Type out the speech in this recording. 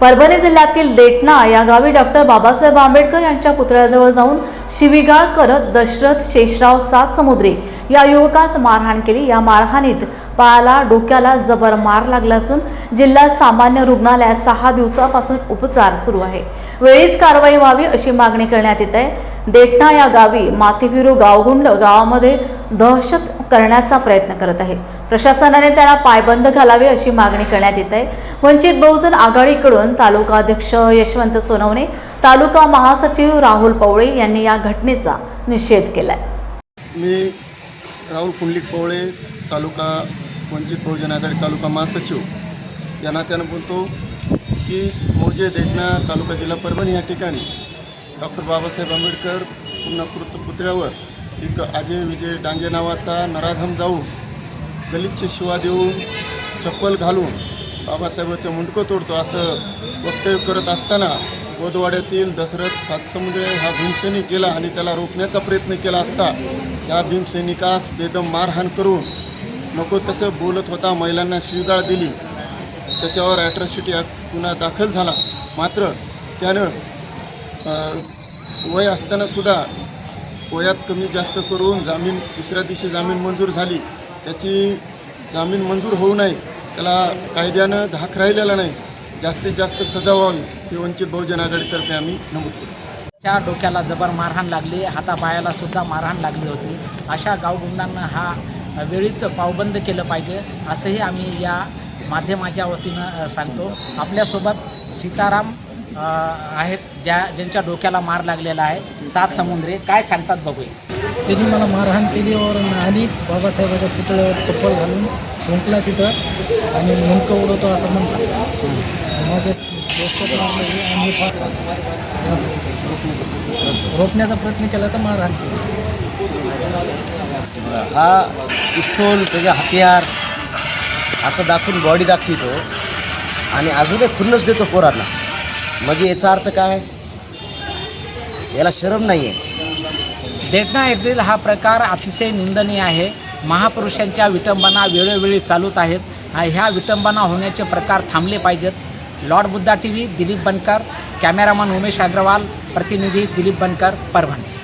परभणी जिल्ह्यातील देटणा या गावी डॉक्टर बाबासाहेब आंबेडकर यांच्या पुतळ्याजवळ जाऊन शिवीगाळ करत दशरथ शेषराव सात समुद्रे या युवकास मारहाण केली. या मारहाणीत पायाला डोक्याला जबर मार लागला असून जिल्हा सामान्य रुग्णालयात सहा दिवसापासून उपचार सुरू आहे. वेळीच कारवाई व्हावी अशी मागणी करण्यात येत आहे. देटणा या गावी माथेफिरू गावगुंड गावामध्ये दहशत करण्याचा प्रयत्न करत आहे. प्रशासनाने त्याला पायबंद घालावे अशी मागणी करण्यात येत आहे. वंचित बहुजन आघाडीकडून तालुका अध्यक्ष यशवंत सोनवणे तालुका महासचिव राहुल पवळे यांनी या घटनेचा निषेध केलाय. मी राहुल कुंडलिक पवळे तालुका वंचित बहुजन आघाडी तालुका महासचिव या नात्यानं बोलतो की मौजे देटणा तालुका जिल्हा परभणी या ठिकाणी डॉक्टर बाबासाहेब आंबेडकर पुन्हा पुतळ्यावर एक अजय विजय डांगे नावाचा नराधम जाऊन गलिच्छ शिवा देऊन चप्पल घालून बाबासाहेबाचं मुंडकं तोडतो असं वक्तव्य करत असताना बोधवाड्यातील दशरथ सातसमुद्र हा भीमसैनिक गेला आणि त्याला रोखण्याचा प्रयत्न केला असता या भीमसैनिकास बेदम मारहाण करून नको तसं बोलत होता महिलांना शिवगाळ दिली. त्याच्यावर ॲट्रॉसिटी गुन्हा दाखल झाला. मात्र त्यानं वय असतानासुद्धा वयात कमी जास्त करून जामीन दुसऱ्या दिवशी जामीन मंजूर झाली. त्याची जामीन मंजूर होऊ नये त्याला कायद्यानं धाक राहिलेला नाही जास्तीत जास्त सजा व्हावी ही वंचित बहुजन आघाडीतर्फे आम्ही नमूद करू त्या डोक्याला जबर मारहाण लागली हातापायाला सुद्धा मारहाण लागली होती. अशा गावगुंडांना हा वेळीच पावबंद केलं पाहिजे असंही आम्ही या माध्यमाच्या वतीनं सांगतो. आपल्यासोबत सीताराम आहेत ज्या ज्यांच्या डोक्याला मार लागलेला आहे सात समुद्रे. काय सांगतात बघूया. त्यांनी मला मारहाण केली और आणि बाबासाहेबाच्या पुतळ्यावर चप्पल घालून मुंकला तिथं आणि मुंडकं उडवतो असं म्हणतात. माझे दोस्त रोखण्याचा प्रयत्न केला तर मारहाण केली. हा पिस्तूल त्याचे हत्यार असं दाखवून बॉडी दाखवितो आणि अजून एक खुन्नस देतो पोरांना. म्हणजे याचा अर्थ काय? याला शरम नाही आहे देटणा येथील हा प्रकार अतिशय निंदनीय आहे. महापुरुषांच्या विटंबना वेळोवेळी चालूत आहेत. ह्या विटंबना होण्याचे प्रकार थांबले पाहिजेत. Lord Buddha T V Dilip Bankar cameraman Umesh Agrawal प्रतिनिधी दिलीप बनकर परभणी.